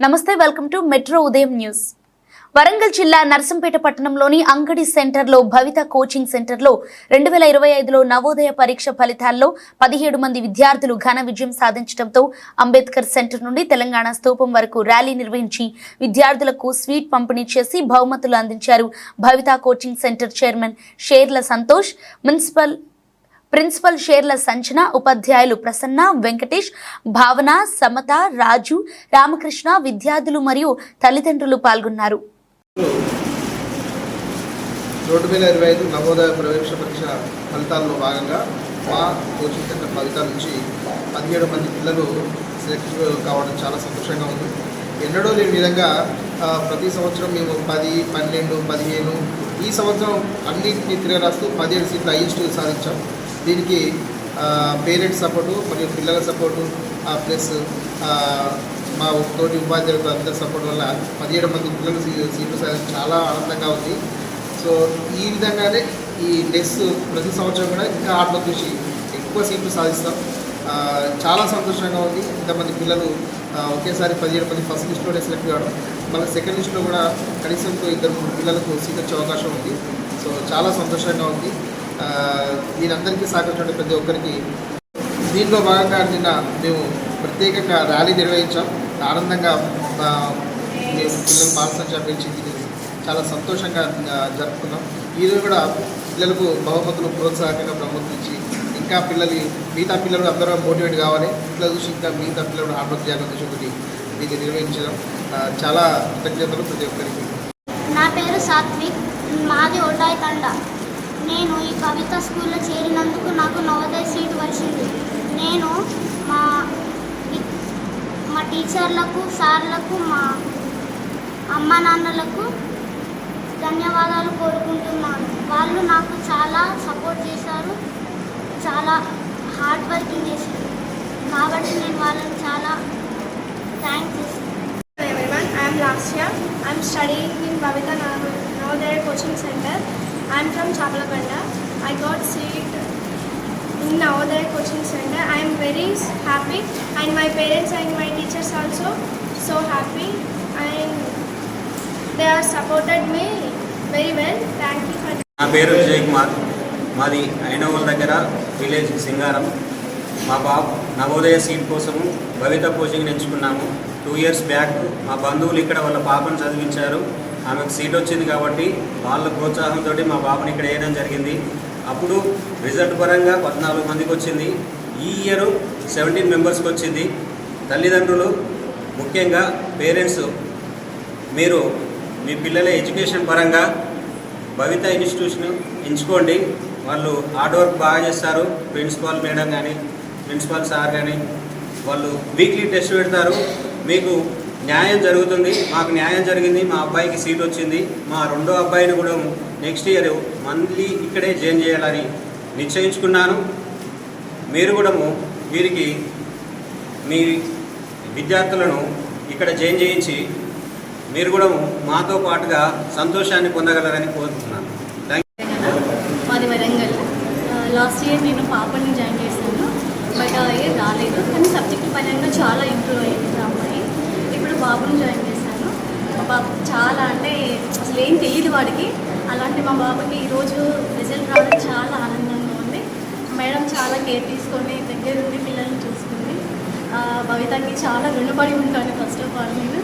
నమస్తే welcome to metro Udayam news. Warangal జిల్లా నర్సంపేట పట్టణంలోని అంగడి సెంటర్లో భవిత కోచింగ్ సెంటర్లో రెండు వేల ఇరవై ఐదులో నవోదయ పరీక్ష ఫలితాల్లో పదిహేడు మంది విద్యార్థులు ఘన విజయం సాధించడంతో అంబేద్కర్ సెంటర్ నుండి తెలంగాణ స్తూపం వరకు ర్యాలీ నిర్వహించి విద్యార్థులకు స్వీట్ పంపిణీ చేసి బహుమతులు అందించారు భవిత కోచింగ్ సెంటర్ చైర్మన్ షేర్ల సంతోష్ మున్సిపల్ ప్రిన్సిపల్ షేర్ల సంచన ఉపాధ్యాయులు ప్రసన్న వెంకటేష్ భావన సమత రాజు రామకృష్ణ విద్యార్థులు మరియు తల్లిదండ్రులు పాల్గొన్నారు. రెండు వేల ఇరవై ఐదు నవోదయ ప్రవేశ పరీక్ష ఫలితాల్లో భాగంగా మా కోచింగ్ సెంటర్ ఫలితాల నుంచి పదిహేడు మంది పిల్లలు సెలెక్ట్ కావడం చాలా సంతోషంగా ఉంది. ఎన్నడూ లేని విధంగా ప్రతి సంవత్సరం మేము పది పన్నెండు పదిహేను ఈ సంవత్సరం అన్నింటినీ తిరగరాస్తూ పదిహేడు సీట్లు హైయెస్ట్ సాధించాం. దీనికి పేరెంట్స్ సపోర్టు మరియు పిల్లల సపోర్టు ప్లస్ మా తోటి ఉపాధ్యాయులతో అందరి సపోర్ట్ వల్ల పదిహేడు మంది పిల్లలు సీట్లు సాధించడం చాలా ఆనందంగా ఉంది. సో ఈ విధంగానే ఈ టెస్ట్ ప్రతి సంవత్సరం కూడా ఇంకా ఆటలో చూసి ఎక్కువ సీట్లు సాధిస్తాం. చాలా సంతోషంగా ఉంది. ఇంతమంది పిల్లలు ఒకేసారి పదిహేడు మంది ఫస్ట్ లిస్టులోనే సెలెక్ట్ కావడం. మళ్ళీ సెకండ్ లిస్టులో కూడా కనీసం ఇద్దరు మూడు పిల్లలకు సీట్ వచ్చే అవకాశం ఉంది. సో చాలా సంతోషంగా ఉంది. దీనందరికీ సహకరించిన ప్రతి ఒక్కరికి. దీనిలో భాగంగా నిన్న మేము ప్రత్యేకంగా ర్యాలీ నిర్వహించాం. ఆనందంగా మేము పిల్లలు పాఠశాల పెంచి దీన్ని చాలా సంతోషంగా జరుపుకున్నాం. ఈరోజు కూడా పిల్లలకు బహుమతులు ప్రోత్సాహకంగా ప్రమోదించి ఇంకా పిల్లలు మిగతా పిల్లలు అందరూ మోటివేట్ కావాలి. ఇట్లా చూసి ఇంకా మిగతా పిల్లలు హార్డ్ వర్క్ చేయాలని దీన్ని నిర్వహించడం చాలా కృతజ్ఞతలు ప్రతి ఒక్కరికి. నా పేరు సాత్విక్. మాది ఒడ్డాయి తండ. నేను ఈ కవిత స్కూల్లో చేరినందుకు నాకు నవోదయ సీట్ వచ్చింది. నేను మా మా టీచర్లకు సార్లకు మా అమ్మ నాన్నలకు ధన్యవాదాలు కోరుకుంటున్నాను. వాళ్ళు నాకు చాలా సపోర్ట్ చేశారు చాలా హార్డ్ వర్కింగ్ చేశారు. కాబట్టి నేను వాళ్ళని చాలా థ్యాంక్స్ చేస్తాను. I'm last year I'm study in Kavitha Navodaya coaching center I'm from Chapalapanda I got seat in Navodaya coaching center I'm very happy and my parents and my teachers also so happy and they are supported me very well thank you for నా పేరు విజయ్ కుమార్. మాది ఐనవల్ దగ్గర village సింగారం. మా బాబు Navodaya seat కోసము Bhavitha coaching ఎంచుకున్నాము two years back మా బంధువులు ఇక్కడ వాళ్ళ పాపను చదివించారు. ఆమెకు సీట్ వచ్చింది కాబట్టి వాళ్ళ ప్రోత్సాహంతో మా బాబుని ఇక్కడ వేయడం జరిగింది. అప్పుడు రిజల్ట్ పరంగా పద్నాలుగు మందికి వచ్చింది. ఈ ఇయర్ సెవెంటీన్ మెంబర్స్కి వచ్చింది. తల్లిదండ్రులు ముఖ్యంగా పేరెంట్స్ మీరు మీ పిల్లల ఎడ్యుకేషన్ పరంగా భవిత ఇన్స్టిట్యూషన్ ఎంచుకోండి. వాళ్ళు హార్డ్ వర్క్ బాగా చేస్తారు. ప్రిన్సిపాల్ మేడం కానీ ప్రిన్సిపాల్ సార్ కానీ వాళ్ళు వీక్లీ టెస్ట్ పెడతారు. మీకు న్యాయం జరుగుతుంది. మాకు న్యాయం జరిగింది. మా అబ్బాయికి సీట్ వచ్చింది. మా రెండో అబ్బాయిని కూడా నెక్స్ట్ ఇయర్ మళ్ళీ ఇక్కడే జాయిన్ చేయాలని నిశ్చయించుకున్నాను. మీరు కూడా వీరికి మీ విద్యార్థులను ఇక్కడ జాయిన్ చేయించి మీరు కూడా మాతో పాటుగా సంతోషాన్ని పొందగలరని కోరుతున్నాను మాది వరంగల్. లాస్ట్ ఇయర్ నేను పాపని జాయిన్ చేశాను. బట్ ఇయర్ రాలేదు. కానీ సబ్జెక్ట్ పరంగా చాలా ఇంప్రూవ్ అయ్యింది బాబుని జాయిన్ చేశాను. మా బాబు చాలా అంటే అసలు ఏం తెలియదు వాడికి. అలాంటి మా బాబుకి ఈరోజు రిజల్ట్ రావడం చాలా ఆనందంగా ఉంది. మేడం చాలా కేర్ తీసుకొని దగ్గరుండి పిల్లల్ని చూసుకుంది. భవితకి చాలా రుణపడి ఉంటాను ఫస్ట్ ఆఫ్ ఆల్ నేను.